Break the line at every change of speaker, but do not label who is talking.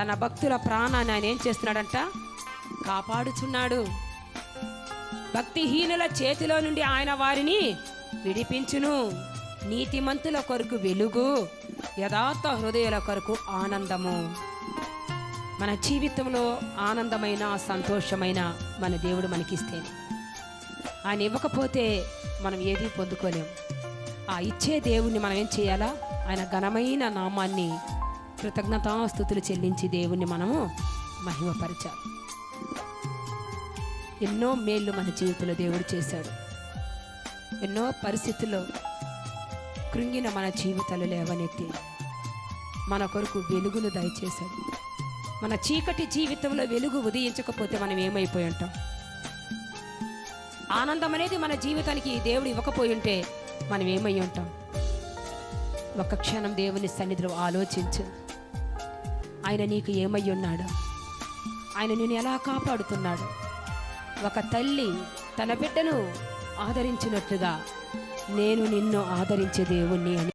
తన భక్తుల ప్రాణాన్ని ఆయన ఏం చేస్తున్నాడంట? కాపాడుచున్నాడు. భక్తిహీనుల చేతిలో నుండి ఆయన వారిని విడిపించును. నీతిమంతుల కొరకు వెలుగు యథార్థ హృదయాల కొరకు ఆనందము. మన జీవితంలో ఆనందమైన సంతోషమైన మన దేవుడు మనకిస్తే. ఆయన ఇవ్వకపోతే మనం ఏది పొందుకోలేము ఆ ఇచ్చే దేవుణ్ణి మనం ఏం చేయాలా? ఆయన ఘనమైన నామాన్ని కృతజ్ఞతాస్థుతులు చెల్లించి దేవుణ్ణి మనము మహిమపరచాలి ఎన్నో మేళ్ళు మన జీవితంలో దేవుడు చేశాడు. ఎన్నో పరిస్థితుల్లో కృంగిన మన జీవితాలు లేవనెత్తి మన కొరకు వెలుగును దయచేశాడు. మన చీకటి జీవితంలో వెలుగు ఉదయించకపోతే మనం ఏమైపోయి ఉంటాం? ఆనందం అనేది మన జీవితానికి దేవుడు ఇవ్వకపోయి ఉంటే మనం ఏమై ఉంటాం? ఒక క్షణం దేవుని సన్నిధిలో ఆలోచించు. ఆయన నీకు ఏమై ఉన్నాడు? ఆయన నేను ఎలా కాపాడుతున్నాడు? ఒక తల్లి తన బిడ్డను ఆదరించినట్లుగా నేను నిన్ను ఆదరించే దేవుణ్ణి అని